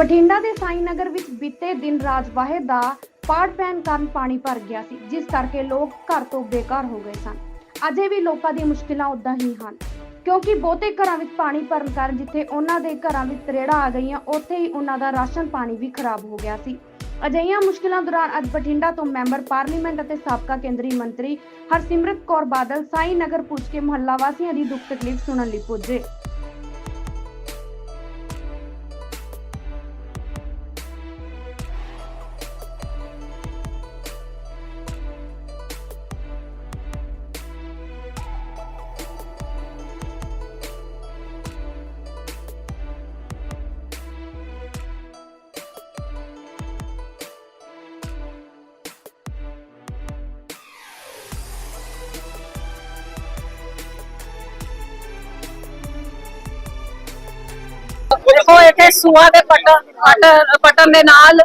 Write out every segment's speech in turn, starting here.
ਬਠਿੰਡਾ ਦੇ ਸਾਈਂ ਨਗਰ ਵਿੱਚ ਬੀਤੇ ਦਿਨ ਰਾਜ ਵਾਹਿਦ ਦਾ ਪਾੜ ਪੈਣ ਕਾਰਨ ਪਾਣੀ ਭਰ ਗਿਆ ਸੀ, ਜਿਸ ਕਰਕੇ ਲੋਕ ਘਰ ਤੋਂ ਬੇਘਰ ਹੋ ਗਏ ਸਨ। ਅਜੇ ਵੀ ਲੋਕਾਂ ਦੀਆਂ ਮੁਸ਼ਕਿਲਾਂ ਉਦਾਂ ਹੀ ਹਨ, ਕਿਉਂਕਿ ਬਹੁਤੇ ਘਰਾਂ ਵਿੱਚ ਪਾਣੀ ਭਰਨ ਕਾਰਨ ਜਿੱਥੇ ਉਹਨਾਂ ਦੇ ਘਰਾਂ ਵਿੱਚ ਤਰੇੜਾਂ ਆ ਗਈਆਂ, ਉੱਥੇ ਹੀ ਉਹਨਾਂ ਦਾ ਰਾਸ਼ਨ ਪਾਣੀ ਵੀ ਖਰਾਬ ਹੋ ਗਿਆ ਸੀ। ਅਜਿਹੀਆਂ ਮੁਸ਼ਕਿਲਾਂ ਦੌਰਾਨ ਅੱਜ ਬਠਿੰਡਾ ਤੋਂ ਮੈਂਬਰ ਪਾਰਲੀਮੈਂਟ ਅਤੇ ਸਾਬਕਾ ਕੇਂਦਰੀ ਮੰਤਰੀ ਹਰਸਿਮਰਤ ਕੌਰ ਬਾਦਲ ਸਾਈ ਨਗਰ ਪੁੱਜ ਕੇ ਮੁਹੱਲਾ ਵਾਸੀਆਂ ਦੀ ਦੁੱਖ ਤਕਲੀਫ ਸੁਣਨ ਲਈ ਪੁੱਜੇ। ਦੇਖੋ ਇੱਥੇ ਸੂਆ ਦੇ ਪਟਨ ਪਟ- ਪਟਨ ਦੇ ਨਾਲ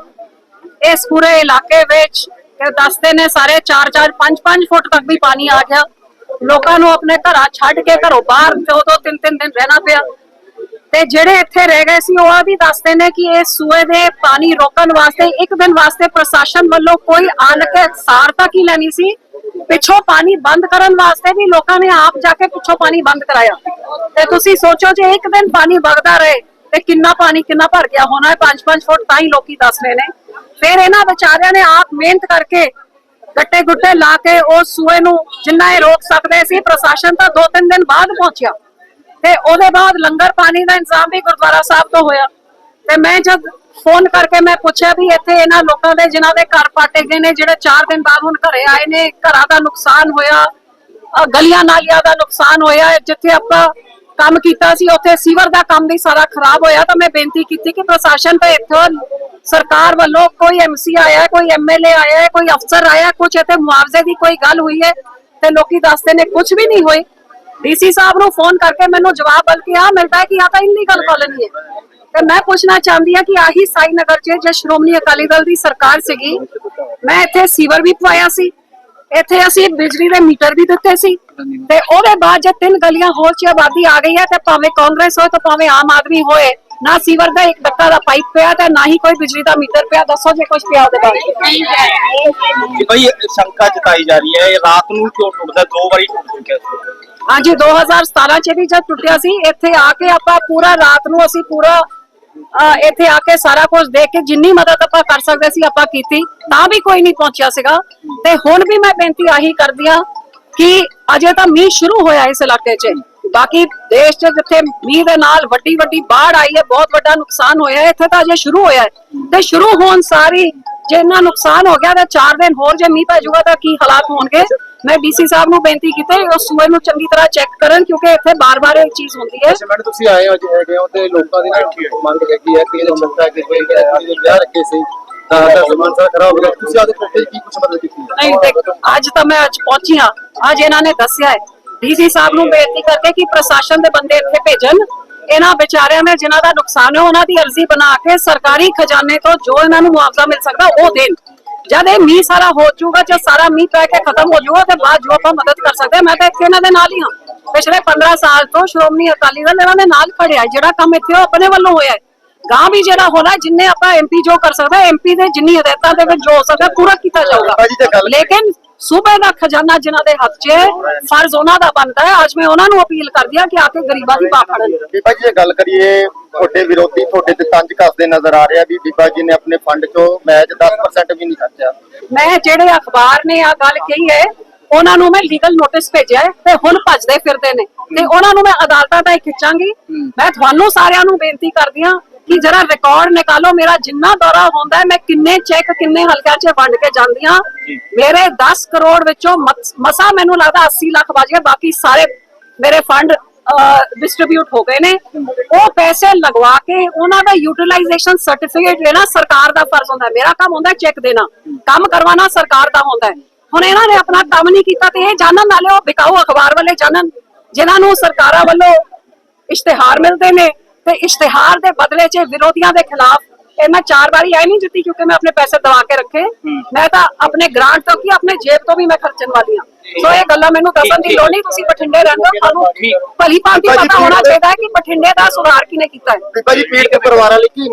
ਇਸ ਪੂਰੇ ਇਲਾਕੇ ਵਿੱਚ ਦੱਸਦੇ ਨੇ ਸਾਰੇ 4 4 5 5 ਫੁੱਟ ਤੱਕ ਵੀ ਪਾਣੀ ਆ ਗਿਆ। ਲੋਕਾਂ ਨੂੰ ਆਪਣੇ ਘਰਾਂ ਛੱਡ ਕੇ ਘਰੋਂ ਬਾਹਰ ਦੋ ਦੋ, ਤਿੰਨ ਤਿੰਨ ਦਿਨ ਰਹਿਣਾ ਪਿਆ। ਤੇ ਜਿਹੜੇ ਇੱਥੇ ਰਹਿ ਗਏ ਸੀ, ਉਹ ਆ ਵੀ ਦੱਸਦੇ ਨੇ ਕਿ ਇਹ ਸੂਏ ਦੇ ਪਾਣੀ ਰੋਕਣ ਵਾਸਤੇ, ਇੱਕ ਦਿਨ ਵਾਸਤੇ ਪ੍ਰਸ਼ਾਸਨ ਵੱਲੋਂ ਕੋਈ ਆਣ ਕੇ ਸਾਰ ਤੱਕ ਹੀ ਲੈਣੀ ਸੀ? ਪਿੱਛੋਂ ਪਾਣੀ ਬੰਦ ਕਰਨ ਵਾਸਤੇ ਵੀ ਲੋਕਾਂ ਨੇ ਆਪ ਜਾ ਕੇ ਪਿੱਛੋਂ ਪਾਣੀ ਬੰਦ ਕਰਾਇਆ। ਤੇ ਤੁਸੀਂ ਸੋਚੋ ਜੇ ਇੱਕ ਦਿਨ ਪਾਣੀ ਵਗਦਾ ਰਹੇ ਤੇ ਕਿੰਨਾ ਪਾਣੀ ਕਿੰਨਾ ਭਰ ਗਿਆ ਹੋਣਾ ਹੈ? 5-5 ਫੁੱਟ ਤਾਂ ਹੀ ਲੋਕੀ ਦੱਸ ਰਹੇ ਨੇ। ਫਿਰ ਇਹਨਾਂ ਵਿਚਾਰਿਆਂ ਨੇ ਆਪ ਮਿਹਨਤ ਕਰਕੇ ਗੱਟੇ ਗੁੱਟੇ ਲਾ ਕੇ ਉਸ ਸੂਏ ਨੂੰ ਜਿੰਨਾ ਇਹ ਰੋਕ ਸਕਦੇ ਸੀ, ਪ੍ਰਸ਼ਾਸਨ ਤਾਂ ਦੋ ਤਿੰਨ ਦਿਨ ਬਾਅਦ ਪਹੁੰਚਿਆ। ਤੇ ਉਹਦੇ ਬਾਅਦ ਲੰਗਰ ਪਾਣੀ ਦਾ ਇੰਤਜ਼ਾਮ ਵੀ ਗੁਰਦੁਆਰਾ ਸਾਹਿਬ ਤੋਂ ਹੋਇਆ। ਤੇ ਮੈਂ ਜਦ ਫੋਨ ਕਰਕੇ ਮੈਂ ਪੁੱਛਿਆ ਵੀ ਇੱਥੇ ਇਹਨਾਂ ਲੋਕਾਂ ਦੇ ਜਿਨ੍ਹਾਂ ਦੇ ਘਰ ਪਾਟੇ ਗਏ ਨੇ, ਜਿਹੜੇ 4 ਦਿਨ ਬਾਅਦ ਹੁਣ ਘਰੇ ਆਏ ਨੇ, ਘਰਾਂ ਦਾ ਨੁਕਸਾਨ ਹੋਇਆ ਗਲੀਆਂ ਨਾਲੀਆਂ ਦਾ ਨੁਕਸਾਨ ਹੋਇਆ, ਜਿੱਥੇ ਆਪਾਂ ਕੰਮ ਕੀਤਾ ਸੀ, ਉੱਥੇ ਸੀਵਰ ਦਾ ਕੰਮ ਵੀ ਸਾਰਾ ਖਰਾਬ ਹੋਇਆ ਤਾਂ ਮੈਂ ਬੇਨਤੀ ਕੀਤੀ ਕਿ ਪ੍ਰਸ਼ਾਸਨ ਤੇ ਇੱਥੋਂ ਸਰਕਾਰ ਵੱਲੋਂ ਕੋਈ ਐਮਸੀ ਆਇਆ, ਕੋਈ ਐਮਐਲਏ ਆਇਆ, ਕੋਈ ਅਫਸਰ ਆਇਆ ਕੁਝ ਇੱਥੇ ਮੁਆਵਜ਼ੇ ਦੀ ਕੋਈ ਗੱਲ ਹੋਈ ਹੈ ਤੇ ਲੋਕੀ ਦੱਸਦੇ ਨੇ ਕੁਝ ਵੀ ਨਹੀਂ ਹੋਈ। ਡੀਸੀ ਸਾਹਿਬ ਨੂੰ ਫੋਨ ਕਰਕੇ ਮੈਨੂੰ ਜਵਾਬ ਬਲਕਿ ਆ ਮਿਲਦਾ ਹੈ ਕਿ ਆ ਤਾਂ ਇਲੀਗਲ ਕਾਲੋਨੀ ਹੈ। ਤੇ ਮੈਂ ਪੁੱਛਣਾ ਚਾਹੁੰਦੀ ਆ ਕਿ ਆਹੀ ਸਾਈ ਨਗਰ 'ਚ, ਜੇ ਸ਼੍ਰੋਮਣੀ ਅਕਾਲੀ ਦਲ ਦੀ ਸਰਕਾਰ ਸੀਗੀ, ਮੈਂ ਇੱਥੇ ਸੀਵਰ ਵੀ ਪਵਾਇਆ ਸੀ। ਇੱਥੇ ਅਸੀਂ ਬਿਜਲੀ ਦੇ ਮੀਟਰ ਵੀ ਦਿੱਤੇ ਸੀ ਤੇ ਉਹਦੇ ਬਾਅਦ ਜੇ ਤਿੰਨ ਗਲੀਆਂ ਹੋਰ ਚ ਆਬਾਦੀ ਆ ਗਈ ਹੈ ਤੇ ਭਾਵੇਂ ਕਾਂਗਰਸ ਹੋਏ ਤੇ ਭਾਵੇਂ ਆਮ ਆਦਮੀ ਹੋਏ ਨਾ ਸੀਵਰ ਦਾ ਇੱਕ ਡੱਕਾ ਦਾ ਪਾਈਪ ਪਿਆ ਤੇ ਨਾ ਹੀ ਕੋਈ ਬਿਜਲੀ ਦਾ ਮੀਟਰ ਪਿਆ ਦੱਸੋ ਜੇ ਕੁਝ ਪਿਆ ਉਹਦੇ ਬਾਰੇ। ਭਾਈ ਸ਼ੰਕਾ ਜਤਾਈ ਜਾ ਰਹੀ ਹੈ ਇਹ ਰਾਤ ਨੂੰ ਕਿਉਂ ਟੁੱਟਦਾ ਦੋ ਵਾਰੀ ਟੁੱਟ ਚੁੱਕਿਆ ਸੀ। ਹਾਂਜੀ 2017 ਚ ਵੀ ਜਦ ਟੁੱਟਿਆ ਸੀ ਇੱਥੇ ਆ ਕੇ ਆਪਾਂ ਪੂਰਾ ਰਾਤ ਨੂੰ ਅਸੀਂ ਪੂਰਾ ਇੱਥੇ ਆ ਕੇ ਸਾਰਾ ਕੁਝ ਦੇਖ ਕੇ ਜਿੰਨੀ ਮਦਦ ਆਪਾਂ ਕਰ ਸਕਦੇ ਸੀ, ਆਪਾਂ ਕੀਤੀ, ਤਾਂ ਵੀ ਕੋਈ ਨਹੀਂ ਪਹੁੰਚਿਆ ਸੀਗਾ। ਤੇ ਹੁਣ ਵੀ ਮੈਂ ਬੇਨਤੀ ਆਹੀ ਕਰਦੀ ਹਾਂ ਕਿ ਅਜੇ ਤਾਂ ਮੀਂਹ ਸ਼ੁਰੂ ਹੋਇਆ ਇਸ ਇਲਾਕੇ 'ਚ। ਬਾਕੀ ਦੇਸ਼ 'ਚ ਜਿੱਥੇ ਮੀਂਹ ਦੇ ਨਾਲ ਵੱਡੀ ਵੱਡੀ ਬਾੜ ਆਈ ਹੈ, ਬਹੁਤ ਵੱਡਾ ਨੁਕਸਾਨ ਹੋਇਆ ਹੈ, ਇੱਥੇ ਤਾਂ ਅਜੇ ਸ਼ੁਰੂ ਹੋਇਆ ਹੈ। ਤੇ ਸ਼ੁਰੂ ਹੋਣ ਸਾਰੀ ਜੇ ਇੰਨਾ ਨੁਕਸਾਨ ਹੋ ਗਿਆ, ਤਾਂ 4 ਦਿਨ ਹੋਰ ਜੇ ਮੀਂਹ ਪੈ ਜਾਊਗਾ, ਤਾਂ ਕੀ ਹਾਲਾਤ ਹੋਣਗੇ? ਮੈਂ ਡੀਸੀ ਸਾਹਿਬ ਨੂੰ ਬੇਨਤੀ ਕੀਤੀ ਉਸ ਸੂਏ ਨੂੰ ਚੰਗੀ ਤਰ੍ਹਾਂ ਚੈੱਕ ਕਰਨ ਕਿਉਂਕਿ ਇੱਥੇ ਬਾਰ-ਬਾਰ ਇਹ ਚੀਜ਼ ਹੁੰਦੀ ਹੈ। ਮੈਡਮ ਤੁਸੀਂ ਆਏ ਹੋ ਜੇ ਹੈਗੇ ਹੋ ਤੇ ਲੋਕਾਂ ਦੀ ਨਾ ਮੰਗ ਹੈਗੀ ਹੈ ਕਿ ਇਹ ਚੰਗਾ ਕਿ ਕੋਈ ਕੁੜੀ ਦੇ ਵਿਆਹ ਰੱਖੇ ਸੀ ਤਾਂ ਦਾ ਜ਼ਮਾਨ ਸਾਰਾ ਖਰਾਬ ਹੋ ਗਿਆ। ਤੁਸੀਂ ਆਦੇ ਕੋਲ ਕੀ ਕੁਛ ਮਦਦ ਕੀਤੀ ਹੈ? ਨਹੀਂ ਦੇਖ ਅੱਜ ਤਾਂ ਮੈਂ ਅੱਜ ਪਹੁੰਚੀ ਹਾਂ। ਅੱਜ ਇਹਨਾਂ ਨੇ ਦੱਸਿਆ ਹੈ। ਡੀਸੀ ਸਾਹਿਬ ਨੂੰ ਬੇਨਤੀ ਕਰਕੇ ਕਿ ਪ੍ਰਸ਼ਾਸਨ ਦੇ ਬੰਦੇ ਇੱਥੇ ਭੇਜਣ। ਇਹਨਾਂ ਵਿਚਾਰਿਆਂ ਦੇ ਜਿਨ੍ਹਾਂ ਦਾ ਨੁਕਸਾਨ ਹੈ ਉਹਨਾਂ ਦੀ ਅਰਜ਼ੀ ਬਣਾ ਕੇ ਸਰਕਾਰੀ ਖਜ਼ਾਨੇ ਤੋਂ ਜੋ ਇਹਨਾਂ ਨੂੰ ਮੁਆਵਜ਼ਾ ਮਿਲ ਸਕਦਾ ਉਹ ਦੇਣ। ਜਦ ਇਹ ਮੀਂਹ ਸਾਰਾ ਹੋ ਜਾਊਗਾ ਜਦ ਸਾਰਾ ਮੀਂਹ ਪੈ ਕੇ ਖਤਮ ਹੋ ਜਾਊਗਾ ਤੇ ਬਾਅਦ ਜੋ ਆਪਾਂ ਮਦਦ ਕਰ ਸਕਦੇ ਮੈਂ ਤਾਂ ਇੱਥੇ ਇਹਨਾਂ ਦੇ ਨਾਲ ਹੀ ਹਾਂ। ਪਿਛਲੇ 15 ਸਾਲ ਤੋਂ ਸ਼੍ਰੋਮਣੀ ਅਕਾਲੀ ਦਲ ਇਹਨਾਂ ਦੇ ਨਾਲ ਖੜਿਆ। ਜਿਹੜਾ ਕੰਮ ਇੱਥੇ ਉਹ ਆਪਣੇ ਵੱਲੋਂ ਹੋਇਆ ਗਾਂ ਵੀ ਜਿਹੜਾ ਹੋਣਾ ਜਿੰਨੇ ਆਪਾਂ ਐਮਪੀ ਜੋ ਕਰ ਸਕਦਾ ਐਮਪੀ ਦੇ ਜਿੰਨੀ ਹਦਾਇਤਾਂ ਦੇ ਵਿੱਚ ਜੋ ਹੋ ਸਕਦਾ ਪੂਰਾ ਕੀਤਾ ਜਾਊਗਾ। ਲੇਕਿਨ ਸੂਬੇ ਦਾ ਖਜ਼ਾਨਾ ਜਿਨ੍ਹਾਂ ਦੇ ਹੱਥ 'ਚ ਹੈ, ਫਰਜ਼ ਉਹਨਾਂ ਦਾ ਬਣਦਾ ਹੈ। ਅੱਜ ਮੈਂ ਉਹਨਾਂ ਨੂੰ ਅਪੀਲ ਕਰਦੀ ਹਾਂ ਕਿ ਆ ਕੇ ਗਰੀਬਾਂ ਦੀ ਬਾਹ ਫੜਨ। ਬੀਬਾ ਜੀ ਜੇ ਗੱਲ ਕਰੀਏ ਤੁਹਾਡੇ ਵਿਰੋਧੀ ਤੁਹਾਡੇ ਤੇ ਤੰਜ ਕੱਸਦੇ ਨਜ਼ਰ ਆ ਰਿਹਾ ਵੀ ਬੀਬਾ ਜੀ ਨੇ ਆਪਣੇ ਫੰਡ ਚੋਂ ਮੈਚ 10% ਵੀ ਨਹੀਂ ਖਰਚਿਆ। ਮੈਂ ਜਿਹੜੇ ਅਖਬਾਰ ਨੇ ਆ ਗੱਲ ਕਹੀ ਹੈ ਉਹਨਾਂ ਨੂੰ ਮੈਂ ਲੀਗਲ ਨੋਟਿਸ ਭੇਜਿਆ ਹੈ ਤੇ ਹੁਣ ਭੱਜਦੇ ਫਿਰਦੇ ਨੇ। ਤੇ ਉਹਨਾਂ ਨੂੰ ਮੈਂ ਅਦਾਲਤਾਂ ਤਾਈਂ ਖਿੱਚਾਂਗੀ। ਮੈਂ ਤੁਹਾਨੂੰ ਸਾਰਿਆਂ ਨੂੰ ਬੇਨਤੀ ਕਰਦੀ ਹਾਂ ਕਿ ਜਰਾ ਰਿਕਾਰਡ ਨਿਕਾਲੋ ਮੇਰਾ ਜਿੰਨਾ ਦੌਰਾ ਹੁੰਦਾ ਮੈਂ ਕਿੰਨੇ ਚੈੱਕ ਕਿੰਨੇ ਹਲਕਿਆਂ 'ਚ ਵੰਡ ਕੇ ਜਾਂਦੀ ਹਾਂ। ਮੇਰੇ 10 ਕਰੋੜ ਵਿੱਚੋਂ ਮਸ- ਮੈਨੂੰ ਲੱਗਦਾ 80 ਲੱਖ ਬਚ ਗਏ ਬਾਕੀ ਸਾਰੇ ਮੇਰੇ ਫੰਡ ਡਿਸਟ੍ਰੀਬਿਊਟ ਹੋ ਗਏ ਨੇ। ਉਹ ਪੈਸੇ ਲਗਵਾ ਕੇ ਉਹਨਾਂ ਦਾ ਯੂਟਿਲਾਈਜੇਸ਼ਨ ਸਰਟੀਫਿਕੇਟ ਲੈਣਾ ਸਰਕਾਰ ਦਾ ਫਰਜ਼ ਹੁੰਦਾ ਮੇਰਾ ਕੰਮ ਹੁੰਦਾ ਚੈੱਕ ਦੇਣਾ। ਕੰਮ ਕਰਵਾਉਣਾ ਸਰਕਾਰ ਦਾ ਹੁੰਦਾ ਹੁਣ ਇਹਨਾਂ ਨੇ ਆਪਣਾ ਕੰਮ ਨਹੀਂ ਕੀਤਾ ਤੇ ਇਹ ਜਾਣਨ ਵਾਲੇ ਉਹ ਵਿਕਾਊ ਅਖਬਾਰ ਵਾਲੇ ਜਾਣਨ ਜਿਨ੍ਹਾਂ ਨੂੰ ਸਰਕਾਰਾਂ ਵੱਲੋਂ ਇਸ਼ਤਿਹਾਰ ਮਿਲਦੇ ਨੇ। ਤੇ ਇਸ਼ਤਿਹਾਰ ਦੇ ਬਦਲੇ 'ਚ ਵਿਰੋਧੀਆਂ ਦੇ ਖਿਲਾਫ ਇਹ ਮੈਂ ਚਾਰ ਵਾਰੀ ਆਈ ਨਹੀਂ ਜਿੱਤੀ ਕਿਉਂਕਿ ਮੈਂ ਆਪਣੇ ਪੈਸੇ ਦਵਾ ਕੇ ਰੱਖੇ। ਮੈਂ ਤਾਂ ਆਪਣੇ ਗ੍ਰਾਂਟ ਤੋਂ ਕੀ ਆਪਣੇ ਜੇਬ ਤੋਂ ਵੀ ਮੈਂ ਖਰਚਣ ਵਾਲੀ ਹਾਂ। ਸੋ ਇਹ ਗੱਲਾਂ ਮੈਨੂੰ ਦੱਸਣ ਦੀ ਲੋੜ ਨਹੀਂ ਤੁਸੀਂ ਬਠਿੰਡੇ ਰਹਿੰਦੇ ਹੋ ਤੁਹਾਨੂੰ ਭਲੀ ਭਾਂਤੀ ਪਤਾ ਹੋਣਾ ਚਾਹੀਦਾ ਹੈ ਕਿ ਬਠਿੰਡੇ ਦਾ ਸੁਧਾਰ ਕਿਨੇ ਕੀਤਾ ਹੈ। ਬੀਬਾ ਜੀ ਪੀੜ ਕੇ ਪਰਿਵਾਰਾਂ ਲਈ ਕੀ